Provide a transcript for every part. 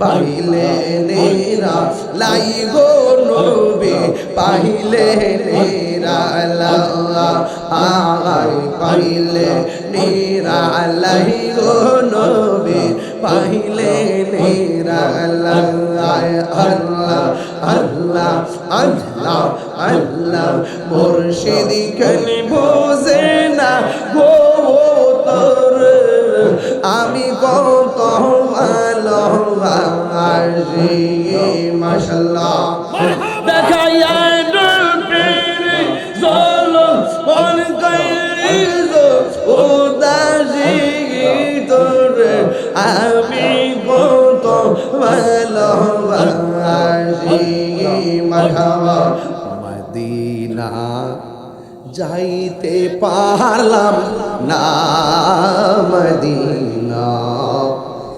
পাইলে নেরা, লাই গো নবী, পাইলে নেরা লাই পাইলে নেরা, লাই গো নবী, পাইলে নেরা লাই আল্লাহ আল্লাহ আল্লাহ আল্লাহ, মুর্শিদি কলি ভালোবাসি মাশাল্লাহ দেখাইয়া ডুবিরে জলম মন কইরি উদাসী তোরে আমি কত ভালোবাসি। মাশাল্লাহ মদিনা যাইতে পারলাম না মদিনা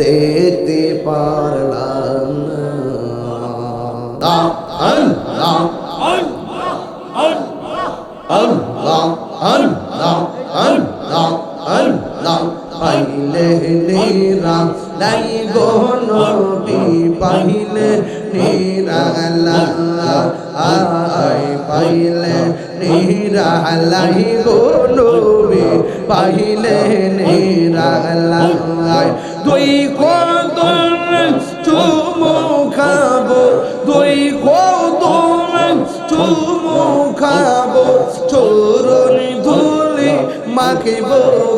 দেখতে পারলাম না। আল্লাহ আল্লাহ আল্লাহ আল্লাহ আল্লাহ, পাইলে নিরা লাই গো নবী, পাইলে নিরা আল্লাহ আই পাইলে নিরা লাই গো নবী, পাইলে নিরা আল্লাহ দুই কদম চুমু খাব, দুই কদম চুমু খাব। চোরণ ধুলি মাখিব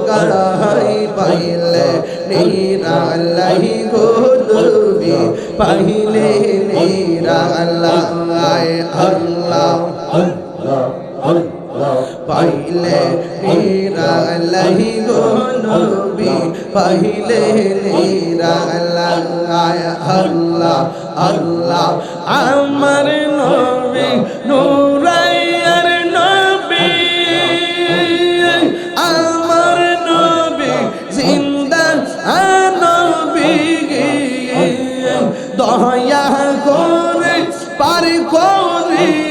গাড়াই পাইলে নিরালাই গো নবী পাইলে নিরালাই আল্লাহ। আল্লাহ আল্লাহ। পাইলে নিরালাই গো নবী, পাইলে নিরালাই আল্লাহ আল্লাহ। আমার নবী, নুরাইয়ার নবী। আমার নবী, জিন্দা নবী দয়া করে পার করিও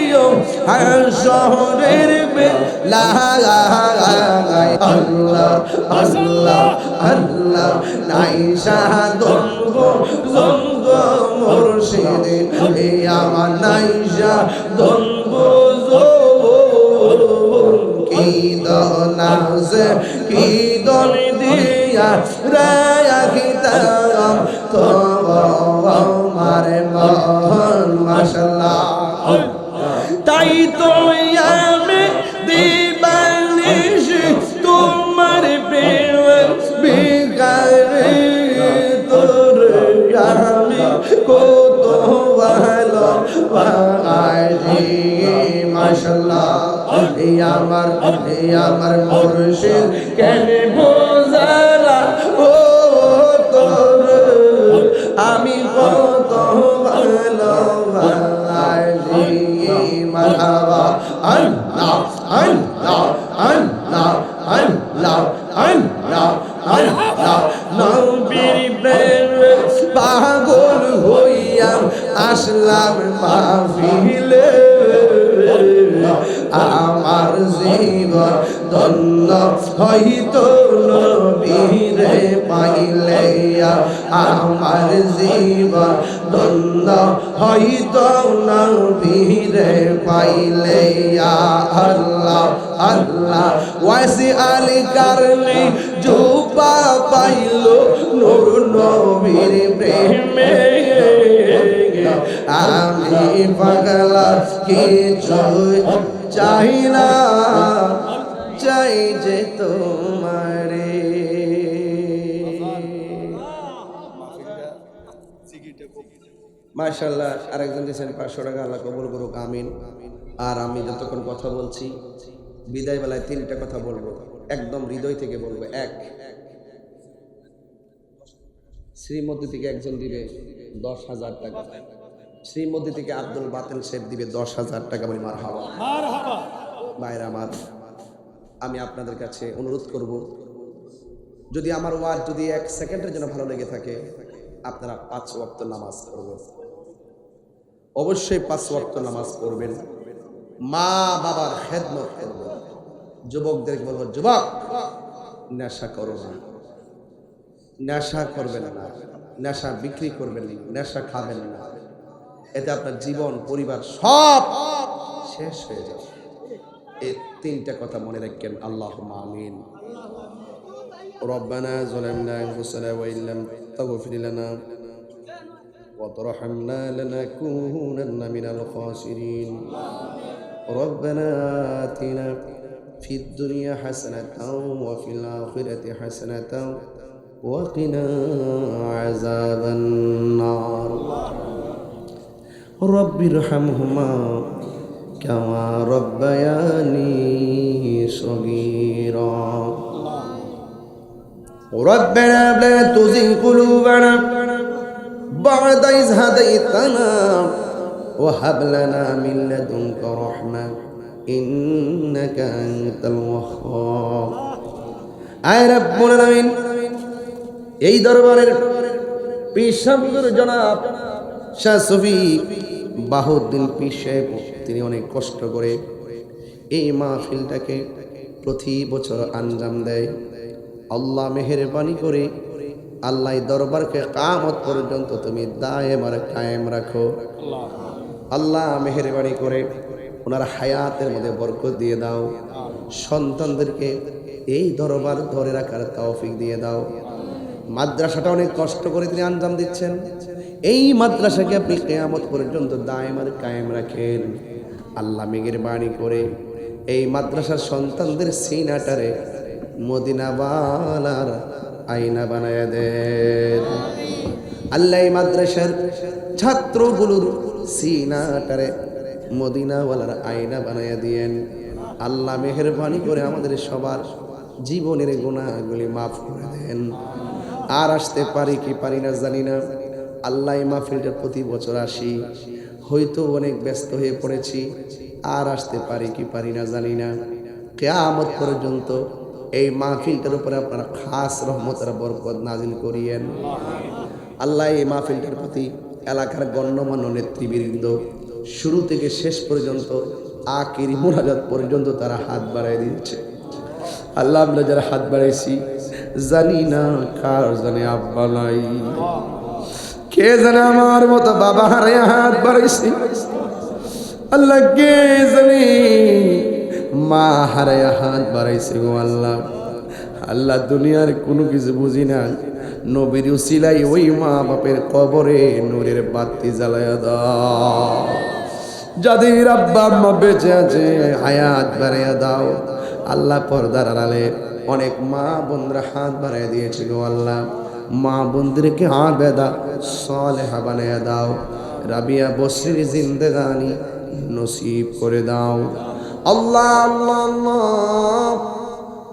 শহরের বেলা, আল্লাহ আল্লাহ আল্লাহ, নাই শাহাদঙ্গ জঙ্গ মুর্শিদে, এ আমার নাই শাহাদঙ্গ কি দনাজ কি দন দিয়া রায়া খিতাম তো আমার মন মাশাল্লাহ তাই তো আমি দিবানিশ তোমার প্রেম বিকারে তোর আমি কত ভালো বাঙালি মাশাল্লাহ আমার আমার মুর্শিদ, কেন আল্লাহ আল্লাহ আল্লাহ নবীর প্রেম পাগল হইয়া আসলাম মাহফিলে। আমার জীবন ধন্য হইতো নবীরে পাইলে আমার জীবন ধন্য হইতো নবীরে পাইলে আল্লাহ আল্লাহ। ওয়াসি আলী কারণে জুপা পাইল নূর নবীর প্রেমে। আমি পাগলা কিছু চাই না, চাই যে তোমারে। মার্শাল্লাহ আরেকজন দিয়েছেন, পাঁচশো টাকা, আল্লাহ কবুল করুক, আমিন। আর আমি যতক্ষণ কথা বলছি, বিদায় বেলায় তিনটা কথা বলব। একদম হৃদয় থেকে বলব, এক। শ্রীমতী থেকে একজন দিবে দশ হাজার টাকা। শ্রীমতী থেকে আব্দুল বাতিল শেখ দিবে দশ হাজার টাকা বলি মার হাওয়া ভাইরা আমার আমি আপনাদের কাছে অনুরোধ করব যদি আমার ওয়ার্ড যদি এক সেকেন্ডের জন্য ভালো লেগে থাকে আপনারা পাঁচ ওয়াক্ত নামাজ পড়বেন। অবশ্যই পাঁচ ওয়াক্ত নামাজ পড়বেন। মা বাবার খেদমত করবেন যুবকদের বলব যুবক নেশা করো না। নেশা করবেন না। নেশা বিক্রি করবেন না। নেশা খাবেন না। এতে আপনার জীবন পরিবার সব শেষ হয়ে যাবে এই তিনটা কথা মনে রাখেন আল্লাহ আমিন ربنا ظلمنا انفسنا وان لم تغفر لنا وترحمنا لنكونن من الخاسرين ربنا آتنا في الدنيا حسنة وفي الآخرة حسنة وقنا عذاب النار رب ارحمهما كما ربياني صغيرا ربنا لا تزغ قلوبنا بعد إذ هديتنا وهب لنا من لدنك رحمة إنك أنت الوهاب আয় রব্বুল আলামিন এই দরবারের পিসাবুর জনাব শাহ সফি বাহুদ্দিন পীর সাহেব, তিনি অনেক কষ্ট করে এই মাহফিলটাকে প্রতি বছর আঞ্জাম দেয়। আল্লাহ মেহেরবানি করে আল্লাহ দরবারকে কামত পর্যন্ত তুমি দায়েম আর কায়েম রাখো। আল্লাহ মেহেরবানি করে ওনার হায়াতের মধ্যে বরকত দিয়ে দাও। সন্তানদেরকে এই দরবার ধরে রাখার তৌফিক দিয়ে দাও। মাদ্রাসাটা অনেক কষ্ট করে তিনি আঞ্জাম দিচ্ছেন। এই মাদ্রাসাকে আপনি কেয়ামত পর্যন্ত দায়েম আর কায়েম রাখেন। আল্লাহ মেঘের বাণী করে এই মাদ্রাসার সন্তানদের সিনাটারে মদিনাওয়ালার আইনা বানায় দেন। আল্লাহ এই মাদ্রাসার ছাত্রগুলোর সিনাটারে মদিনাওয়ালার আয়না বানাইয়া দিয়েন। আল্লাহ মেহরবানি করে আমাদের সবার জীবনের গুণাগুলি মাফ করে দেন। আর আসতে পারি কি পারি না জানি না। আল্লাহ মাহফিলটার প্রতি বছর আসি। হয়তো অনেক ব্যস্ত হয়ে পড়েছি। আর আসতে পারি কি পারি না জানি না। কেয়ামত পর্যন্ত এই মাহফিলটার উপরে আপনারা খাস রহমতের বরকত নাজিল করিয়েন। আল্লাহ এই মাহফিলটার প্রতি এলাকার গণ্যমান্য নেতৃবৃন্দ, শুরু থেকে শেষ পর্যন্ত আকিরি মোনাজাত পর্যন্ত তারা হাত বাড়াই দিয়েছে। আল্লাহ আমরা যারা হাত বাড়াইছি জানি না কার জানে আব্বা নাই। কে জানে আমার মতো বাবা হারে হাত বাড়াইছি? আল্লাহ কে জানে মা হারে হাত বাড়াইছে গো আল্লাহ। আল্লাহ দুনিয়ার কোনো কিছু বুঝি না। নবীর উসিলাই ওই মা বাপের কবরে নূরের বাতি জ্বালায় দাও। যাদের আব্বা আম্মা বেঁচে আছে, হায়াত বাড়াইয়া দাও। আল্লাহ পর্দার আড়ালে অনেক মা বোনরা হাত বাড়াই দিয়েছে গো আল্লাহ। মা বোনদেরকে আবেদা, সলেহা বানাইয়া দাও। রাবিয়া বসরির জিন্দেগানি নসিব করে দাও। আল্লাহ আল্লাহ আল্লাহ।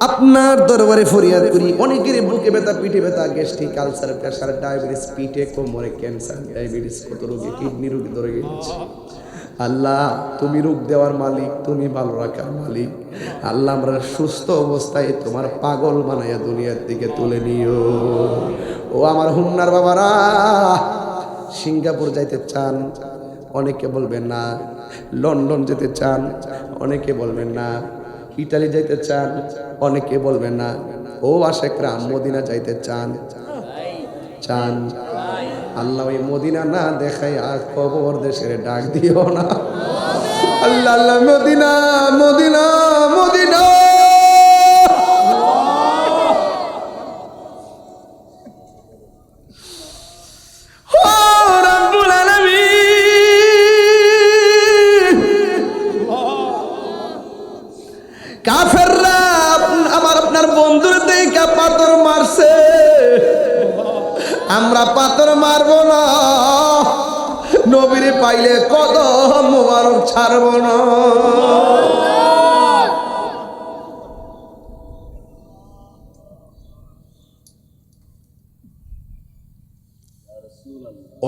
আপনার দরবারে ফরিয়াদ করি। অনেকের বুকে ব্যথা, পিঠে ব্যথা, গ্যাস্ট্রিক কালচার প্রেশার, ডায়াবেটিস, পিঠে কোমরে ক্যান্সার, ডায়াবেটিস, কত রোগী, কিডনি রোগী ধরে গেছে। আল্লাহ, তুমি রূপ দেওয়ার মালিক, তুমি ভালো রাখার মালিক। আল্লাহ, আমরা সুস্থ অবস্থায় তোমার পাগল বানাইয়া দুনিয়ার দিকে তুলে নিও। ও আমার হুন্নার বাবারা, সিঙ্গাপুর যাইতে চান, অনেকে বলবেন না। লন্ডন যেতে চান, অনেকে বলবেন না। ইটালি যাইতে চান, অনেকে বলবেন না। ও আশেকরা মদিনা যাইতে চান চান। আল্লাহ ওই মদিনা না দেখাই আর কবর দেশের ডাক দিও না। আল্লাহ আল্লাহ মদিনা মদিনা। আমরা পাথর মারব না। নবীরে পাইলে কত মোবারক ছাড়ব না।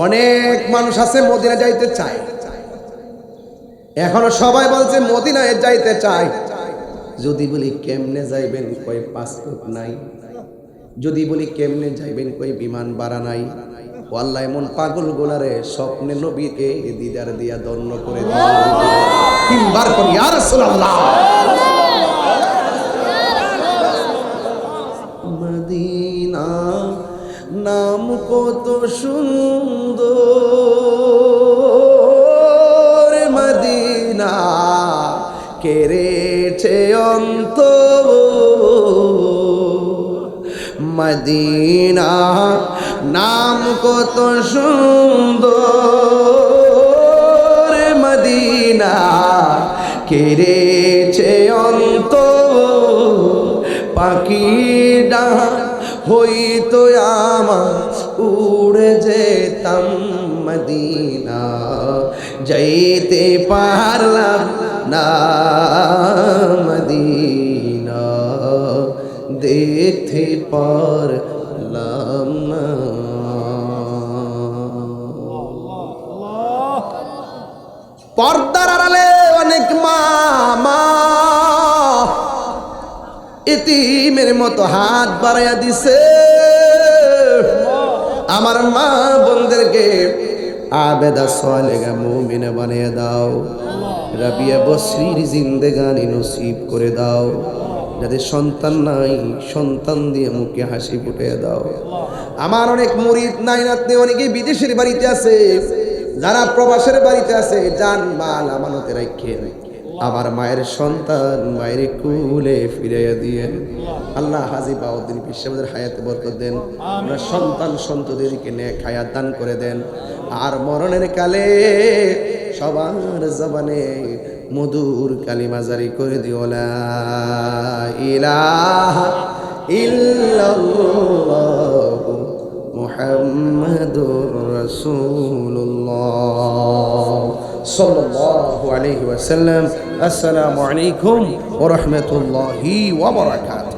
অনেক মানুষ আছে মদিনা যাইতে চায়। এখনও সবাই বলছে মদিনায় যাইতে চায়। যদি বলি, কেমনে যাইবেন? কই পাসপোর্ট নাই। যদি বলি কেমনে যাইবেন কই বিমান বাড়া নাই? ও আল্লাহ এমন পাগল গোলারে স্বপ্নে নবীকে দিদার দিয়া দণ্ড করে তিনবার করি আর মদিনা নাম কত সুন্দর। মদিনা, নাম কত সুন্দর মদিনা। কেড়েছে অন্ত পাখি ডাহা হইতো আমার উড়ে যেতাম মদিনা। যাইতে পারলাম না মদিনা। দেখতে পারলাম পর্দার আড়ালে অনেক মা ইতিমের মতো হাত বাড়াইয়া দিছে। আমার মা বোনদেরকে আবেদা সোয়ালেগা মুমিনে বানিয়ে দাও। রাবিয়া বসরির জিন্দেগানি নসিব করে দাও। যাদের সন্তান নাই, সন্তান দিয়ে মুখে হাসি ফুটে দাও। আমার অনেক মুরিদ নাই নাতনি অনেকে বিদেশের বাড়িতে আছে, যারা প্রবাসের বাড়িতে আছে, যান মাল আমানতে রাখে আমার মায়ের সন্তান মায়ের কুলে ফিরাইয়া দিয়েন। আল্লাহ হাজি বাউদ্দিন বিশ্বের হায়াতে বরকত দেন। আমরা সন্তান সন্তদেরকে নে খায়াত দান করে দেন। আর মরণের কালে সবার জবানে মধুর কালিমা জারি করে দিও, লা ইলাহা ইল্লাল্লাহু মুহাম্মাদুর রাসূলুল্লাহ সাল্লাল্লাহু আলাইহি ওয়াসাল্লাম। আসসালামু আলাইকুম ওয়া রাহমাতুল্লাহি ওয়া বারাকাতুহু।